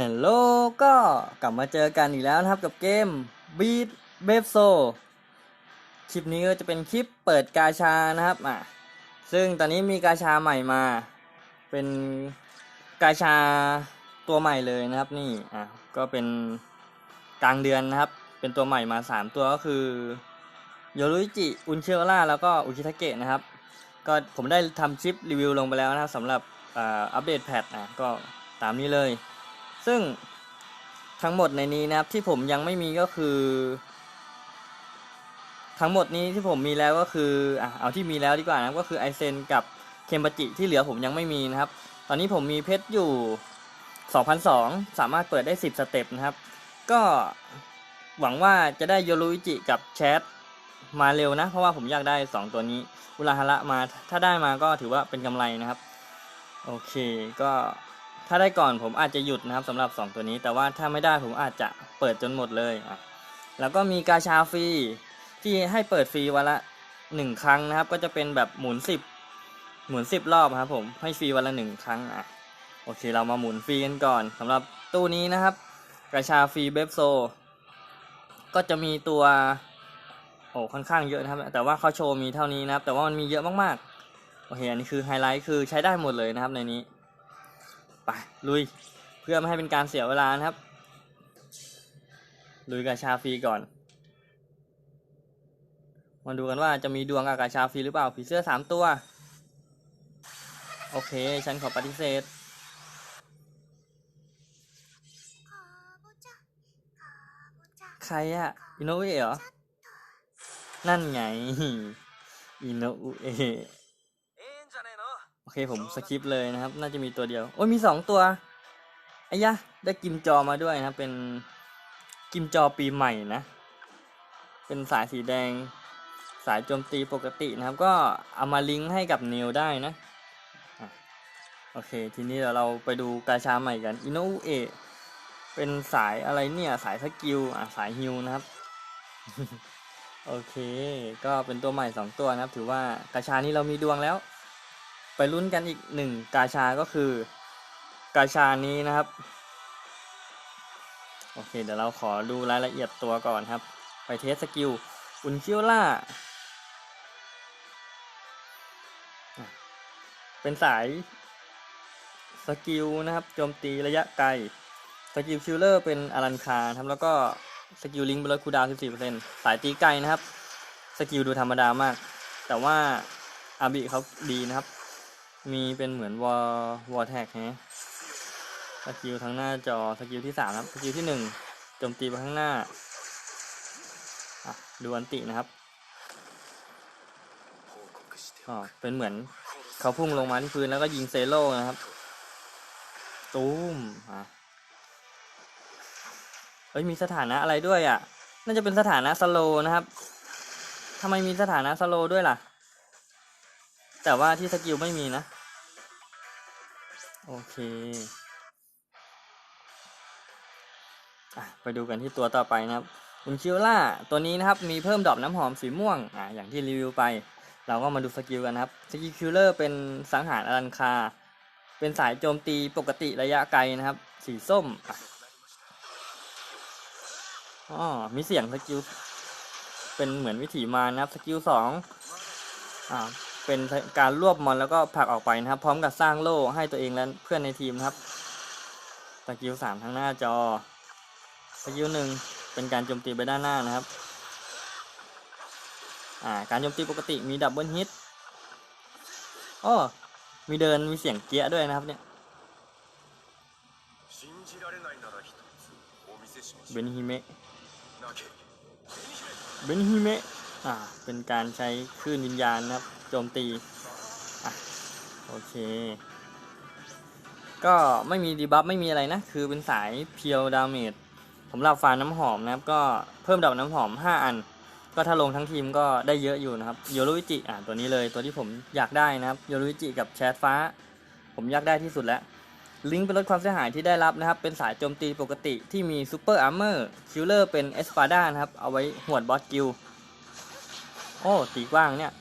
ฮัลโหลก็กลับมาเจอกันอีกแล้วนะครับกับเกม Beat b e f s o คลิปนี้ก็จะเป็นคลิปเปิดกาชานะครับอะซึ่งตอนนี้มีกาชาใหม่มา เป็นกาชาตัวใหม่เลยนะครับนี่อะก็เป็นกลางเดือนนะครับ เป็นตัวใหม่มา 3 ตัวก็คือโยรุอิจิอุนเช r ร่าแล้วก็อุชิทาเกะนะครับ ก็ผมได้ทำคลิปรีวิวลงไปแล้วนะครับสำหรับอัปเดตแพทอะก็ตามนี้เลย ซึ่งทั้งหมดในนี้นะครับที่ผมยังไม่มีก็คือ ทั้งหมดนี้ที่ผมมีแล้วก็คืออะเอาที่มีแล้วดีกว่านะก็คือไอเซนกับเคมบาจิที่เหลือผมยังไม่มีนะครับ ตอนนี้ผมมีเพชรอยู่2,002สามารถเปิดได้ 10 สเต็ปนะครับ ก็หวังว่าจะได้โยรุอิจิกับแชทมาเร็วนะ เพราะว่าผมอยากได้ 2 ตัวนี้ อุราฮาระมาถ้าได้มาก็ถือว่าเป็นกำไรนะครับ โอเคก็ ถ้าได้ก่อนผมอาจจะหยุดนะครับสำหรับ 2 ตัวนี้ แต่ว่าถ้าไม่ได้ผมอาจจะเปิดจนหมดเลยอะแล้วก็มีกาชาฟรีที่ให้เปิดฟรีวันละ 1 ครั้งนะครับ ก็จะเป็นแบบหมุน 10 หมุน 10 รอบครับผมให้ฟรีวันละ 1 ครั้งอะโอเคเรามาหมุนฟรีกันก่อนสำหรับตู้นี้นะครับกาชาฟรีเบฟโซ ก็จะมีตัวโอ้ค่อนข้างเยอะนะครับ แต่ว่าเขาโชว์มีเท่านี้นะครับ แต่ว่ามันมีเยอะมากๆโอเคอันนี้คือไฮไลท์คือใช้ได้หมดเลยนะครับในนี้ ไปลุยเพื่อไม่ให้เป็นการเสียเวลานะครับ ลุยกับชาฟีก่อน มาดูกันว่าจะมีดวงกับกาชาฟีหรือเปล่าผีเสื้อสามตัว โอเค ฉันขอปฏิเสธใครอะอินโนเอเหรอ นั่นไง อินโนเอ โอเคผมสคิปเลยนะครับ น่าจะมีตัวเดียว โอ้ยมีสองตัวไอ้ยะ ได้กิมจอมาด้วยนะครับเป็นกิมจอปีใหม่นะ เป็นสายสีแดง สายโจมตีปกตินะครับ ก็เอามาลิงก์ให้กับนิวได้นะอะโอเค ทีนี้เดี๋ยวเราไปดูกาชาใหม่กันอินโนเอเป็นสายอะไรเนี่ย สายสกิลอะสายฮิวนะครับ โอเค ก็เป็นตัวใหม่สองตัวนะครับ ถือว่ากาชานี้เรามีดวงแล้ว ไปลุ้นกันอีกหนึ่งกาชาก็คือกาชานี้นะครับ โอเค เดี๋ยวเราขอดูรายละเอียดตัวก่อนครับ ไปเทสสกิลอุนคิวล่า เป็นสายสกิลนะครับโจมตีระยะไกล สกิลคิลเลอร์เป็นอารันคาครับแล้วก็สกิลลิงเป็นลคูดาวน์14%สายตีไกลนะครับ สกิลดูธรรมดามาก แต่ว่าอาบิเขาดีนะครับ มีเป็นเหมือนวอลวอลแท็กนะสกิลทั้งหน้าจอสกิลที่สามครับสกิลที่หนึ่งโจมตีไปข้างหน้าดูอันตินะครับอ๋อเป็นเหมือนเขาพุ่งลงมาที่พื้นแล้วก็ยิงเซโล่นะครับตูมอะเฮ้ยมีสถานะอะไรด้วยอะ น่าจะเป็นสถานะสโลนะครับทำไมมีสถานะสโลด้วยล่ะ แต่ว่าที่สกิลไม่มีนะ โอเคอไปดูกันที่ตัวต่อไปนะครับอุนชิวล่าตัวนี้นะครับมีเพิ่มดอกน้ำหอมสีม่วงอะอย่างที่รีวิวไป เราก็มาดูสกิลกันนะครับสกิลคิลเลอร์เป็นสังหารอลันคา เป็นสายโจมตีปกติระยะไกลนะครับ สีส้มอ๋อมีเสียงสกิลเป็นเหมือนวิถีมานะครับสกิลสองอ่า เป็นการรวบมอนแล้วก็ผลักออกไปนะครับ พร้อมกับสร้างโล่ให้ตัวเองและเพื่อนในทีมครับตะกิลสามทั้งหน้าจอตะกิลหนึ่งเป็นการโจมตีไปด้านหน้านะครับาการโจมตีปกติมีดับเบิลฮิตอ้อมีเดินมีเสียงเกี้ยด้วยนะครับเนี่ยเบนฮิเมะเบนฮิเมะอ่าเป็นการใช้คลื่นวิญญาณนะครับ โจมตีอะโอเค ก็ไม่มีดีบัฟไม่มีอะไรนะ คือเป็นสายเพียวดาเมจสำหรับฟาร์น้ำหอมนะครับ ก็เพิ่มดอกน้ำหอม 5 อัน ก็ถ้าลงทั้งทีมก็ได้เยอะอยู่นะครับโยรุอิจิอ่าตัวนี้เลยตัวที่ผมอยากได้นะครับโยรุอิจิกับแชทฟ้า ผมอยากได้ที่สุดแล้วลิงก์เป็นลดความเสียหายที่ได้รับนะครับ เป็นสายโจมตีปกติที่มีซูเปอร์อาร์เมอร์คิลเลอร์เป็นเอสปาดานะครับ เอาไว้หวดบอสกิล โอ้ ตีกว้างเนี่ย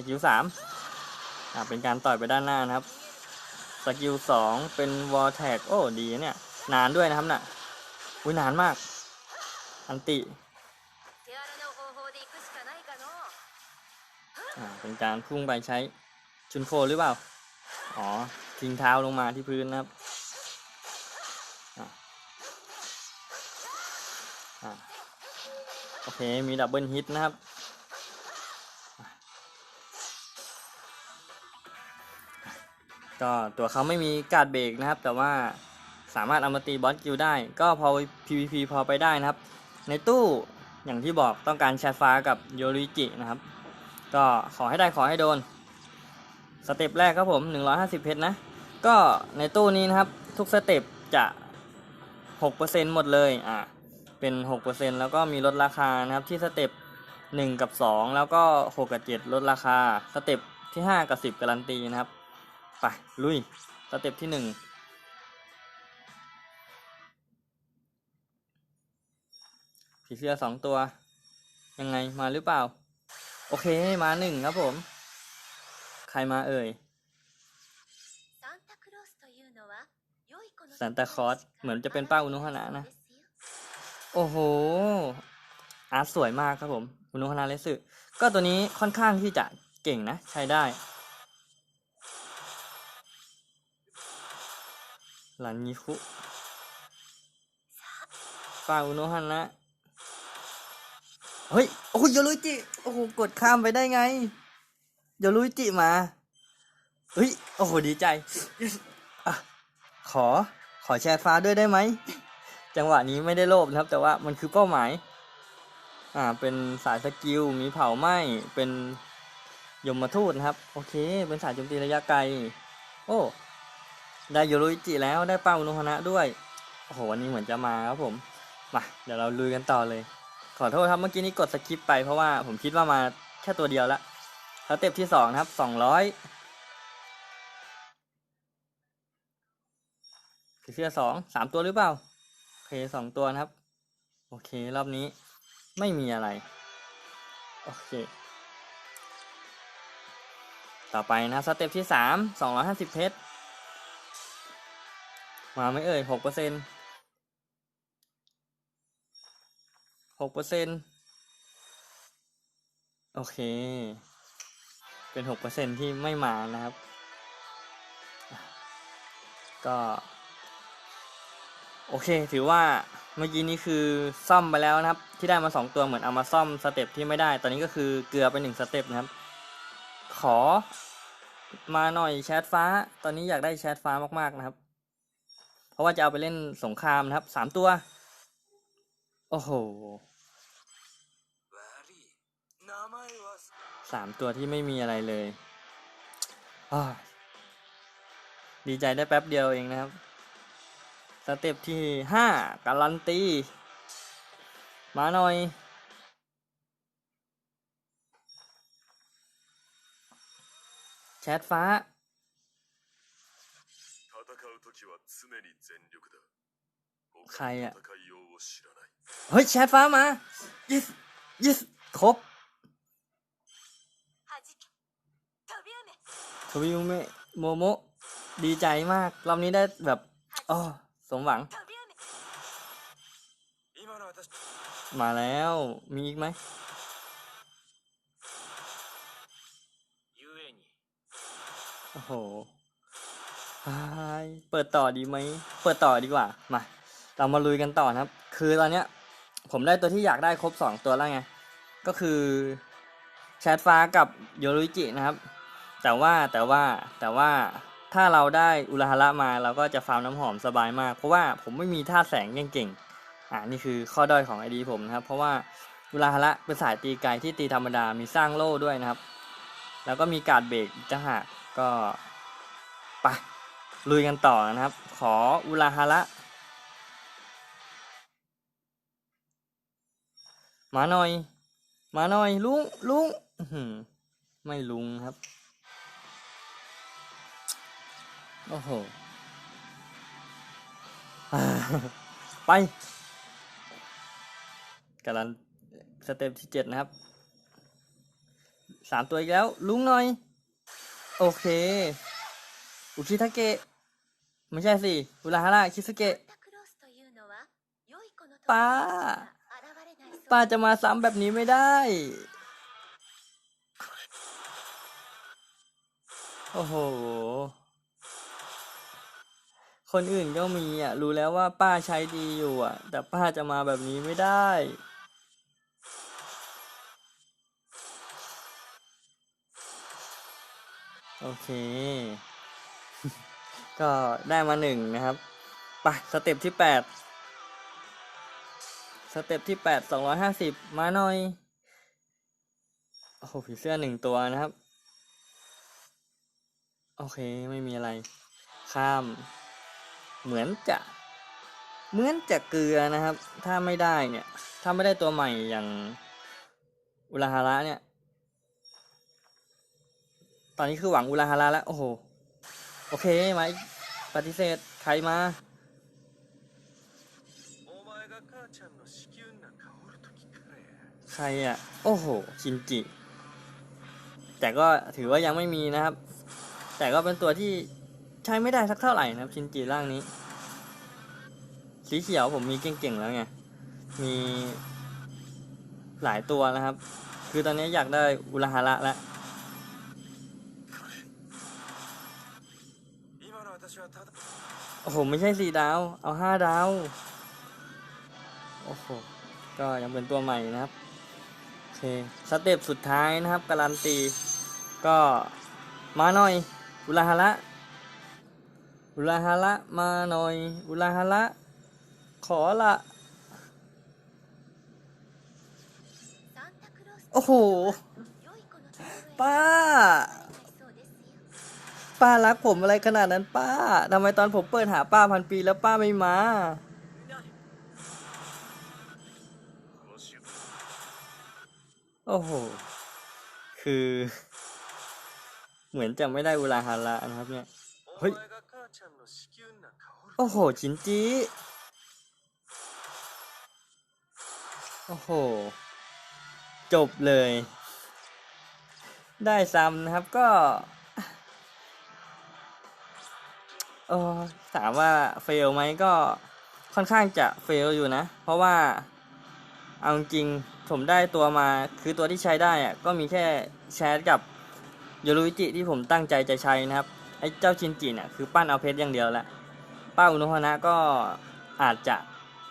สกิลสามอ่าเป็นการต่อยไปด้านหน้านะครับ สกิลสองเป็นวอลแท็กโอ้ดีเนี่ย นานด้วยนะครับนะ่ะอุ้ยนานมาก อันติเป็นการพุ่งไปใช้ชุนโคหรือเปล่า อ๋อ ทิ้งเท้าลงมาที่พื้นนะครับอโอเค มีดับเบิลฮิตนะครับ ก็ตัวเขาไม่มีการ์ดเบรกนะครับ แต่ว่าสามารถเอามาตีบอสกิลได้ ก็พอ PVP พอไปได้นะครับ ในตู้อย่างที่บอกต้องการแชทฟ้ากับโยริจินะครับ ก็ขอให้ได้ขอให้โดน สเต็ปแรกครับผม 150 เพชรนะ ก็ในตู้นี้นะครับ ทุกสเต็ปจะ6%หมดเลยอะเป็น 6%แล้วก็มีลดราคานะครับที่สเต็ป1 กับ 2 แล้วก็ 6 กับ 7 ลดราคา สเต็ปที่ 5 กับ 10 การันตีนะครับ ไป ลุย สเต็ปที่หนึ่งผีเสื้อสองตัว ยังไงมาหรือเปล่า โอเคมาหนึ่งครับผม ใครมาเอ่ยซานตาคอสเหมือนจะเป็นป้าอุนุฮานะนะ โอ้โห อาร์ตสวยมากครับผม อุนุฮานะเลสึก็ตัวนี้ค่อนข้างที่จะเก่งนะ ใช้ได้ หลันยิคุป้าอุนุฮนะเฮ้ย โอ้ยโยรุจิ โอ้โห กดข้ามไปได้ไงโยรุจิมา เฮ้ย โอ้โห ดีใจอะขอ ขอแชร์ฟ้าด้วยได้ไหม จังหวะนี้ไม่ได้โลภนะครับ แต่ว่ามันคือเป้าหมาย อ่า เป็นสายสกิล มีเผาไหม้ เป็นยมทูตนะครับ โอเค เป็นสายโจมตีระยะไกล โอ้ ได้โยรุอิจิแล้วได้เป้าอุนุฮนะด้วย โอ้โหวันนี้เหมือนจะมาครับผม มาเดี๋ยวเราลุยกันต่อเลย ขอโทษครับเมื่อกี้นี้กดสคิปไปเพราะว่าผมคิดว่ามาแค่ตัวเดียวละสเต็ปที่สองนะครับสองร้อยผีเสื้อสองสามตัวหรือเปล่า โอเคสองตัวนะครับ โอเครอบนี้ไม่มีอะไร โอเค ต่อไปนะสเต็ปที่สามสองร้อยห้าสิบเพชร มาไม่เอ่ยหกเปอร์เซ็นหกเปอร์เซ็นโอเค เป็นหกเปอร์เซ็นที่ไม่มานะครับ ก็ โอเค ถือว่าเมื่อกี้นี้คือซ่อมไปแล้วนะครับ ที่ได้มาสองตัวเหมือนเอามาซ่อมสเต็ปที่ไม่ได้ ตอนนี้ก็คือเกลือไปหนึ่งสเต็ปนะครับ ขอมาหน่อยแชทฟ้า ตอนนี้อยากได้แชทฟ้ามากๆนะครับ ราะว่าจะเอาไปเล่นสงครามนะครับสามตัว โอ้โหสามตัวที่ไม่มีอะไรเลยดีใจได้แป๊บเดียวเองนะครับ สเต็ปที่ห้าการันตี มาหน่อย แชทฟ้า 常に全力だใครอะ 戦いようを知らない เฮ้ย แชทฟ้ามา yes yes ครบ はじけ飛び梅 ทวิวเมะโมโมะดีใจมาก รอบนี้ได้แบบอ๋อสมหวัง 飛び梅今の私 มาแล้ว มีอีกไหม ゆえに โอ้โหฮ ายเปิดต่อดีไหม เปิดต่อดีกว่า มา เรามาลุยกันต่อนะครับ คือตอนเนี้ย ผมได้ตัวที่อยากได้ครบสองตัวแล้วไง ก็คือแชทฟ้ากับโยรุจินะครับ แต่ว่าแต่ว่าแต่ว่าถ้าเราได้อุราฮาระมาเราก็จะฟาร์มน้ำหอมสบายมาก เพราะว่าผมไม่มีท่าแสงเก่งๆ อ่านี่คือข้อด้อยของไอดีผมนะครับ เพราะว่าอุราฮาระเป็นสายตีไกลที่ตีธรรมดา มีสร้างโล่ด้วยนะครับ แล้วก็มีการเบรกอีกจะหากก็ไป ลุยกันต่อนะครับ ขออุราฮาระมาหน่อย มาหน่อยลุงลุงไม่ลุงครับ โอ้โห ไปกำลังสเต็ปที่เจ็ดนะครับ สามตัวอีกแล้ว ลุงหน่อย โอเค อุชิทาเกะ ไม่ใช่สิอุราฮาระคิสเกะป้า ป้าจะมาซ้ำแบบนี้ไม่ได้ โอ้โห คนอื่นก็มีอะ รู้แล้วว่าป้าใช้ดีอยู่อะ แต่ป้าจะมาแบบนี้ไม่ได้ โอเค ก็ได้มาหนึ่งนะครับไปสเต็ปที่แปดสเต็ปที่แปดสองร้อยห้าสิบมาหน่อย โอ้โหผีเสื้อหนึ่งตัวนะครับ โอเคไม่มีอะไร ข้าม เหมือนจะเหมือนจะเกลือนะครับ ถ้าไม่ได้เนี่ย ถ้าไม่ได้ตัวใหม่อย่างอุราฮาระเนี่ย ตอนนี้คือหวังอุราฮาระแล้ว โอ้โห โอเคไหมปฏิเสธใครมาใครอะ โอ้โหชินจิ แต่ก็ถือว่ายังไม่มีนะครับ แต่ก็เป็นตัวที่ใช้ไม่ได้สักเท่าไหร่นะครับ ชินจิร่างนี้ สีเขียวผมมีเก่งๆแล้วไง มีหลายตัวนะครับ คือตอนนี้อยากได้อุลหาระแล้ว โอ้โห ไม่ใช่สี่ดาว เอาห้าดาว โอ้โห ก็ยังเป็นตัวใหม่นะครับ โอเค สเต็ปสุดท้ายนะครับ การันตี ก็มาหน่อย อุลาฮาระ อุลาฮาระมาหน่อย อุลาฮาระขอละ โอ้โห ป้า ป้ารักผมอะไรขนาดนั้นป้าทำไมตอนผมเปิดหาป้าพันปีแล้วป้าไม่มา โอ้โห คือ เหมือนจะไม่ได้เวลาฮาระนะครับเนี่ย เฮ้ย โอ้โหชินจีโอ้โห จบเลย ได้ซ้ำนะครับก็ เออถามว่าเฟลไหมก็ค่อนข้างจะเฟลอยู่นะ เพราะว่าเอาจริงผมได้ตัวมาคือตัวที่ใช้ได้อะก็มีแค่แชทกับโยรุวิจิที่ผมตั้งใจจะใช้นะครับไอ้เจ้าชินจิเนี่ยคือปั้นเอาเพชรอย่างเดียวแหละป้าอุณหนะก็อาจจะ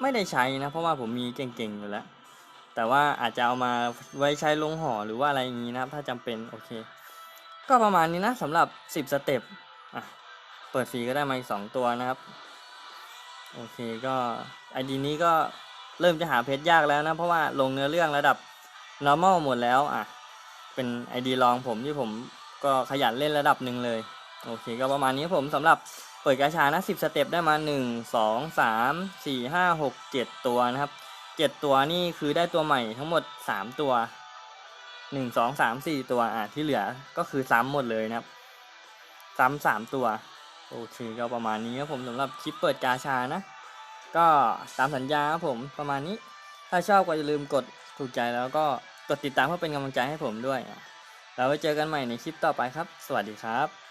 ไม่ได้ใช้นะ เพราะว่าผมมีเก่งๆอยู่แล้ว แต่ว่าอาจจะเอามาไว้ใช้ลงห่อหรือว่าอะไรอย่างนี้นะครับ ถ้าจำเป็นโอเค ก็ประมาณนี้นะสำหรับ 10 สเต็ปอะ เปิดฟรีก็ได้มาอีกสองตัวนะครับ โอเคก็ไอดีนี้ก็เริ่มจะหาเพชรยากแล้วนะ เพราะว่าลงเนื้อเรื่องระดับ normal หมดแล้วอะ เป็นไอดีลองผมที่ผมก็ขยันเล่นระดับหนึ่งเลย โอเคก็ประมาณนี้ผมสำหรับเปิดกาชานะ10 สเต็ปได้มา 1 2 3 4 5 6 7 ตัวนะครับ 7 ตัวนี่คือได้ตัวใหม่ทั้งหมด 3 ตัว 1 2 3 4 ตัวอะที่เหลือก็คือซ้ำหมดเลยนะครับ ซ้ำสามตัว โอเคก็ประมาณนี้ครับผมสำหรับคลิปเปิดกาชานะ ก็ตามสัญญาครับผมประมาณนี้ ถ้าชอบก็อย่าลืมกดถูกใจแล้วก็กดติดตามเพื่อเป็นกำลังใจให้ผมด้วยอะแล้วไว้เจอกันใหม่ในคลิปต่อไปครับ สวัสดีครับ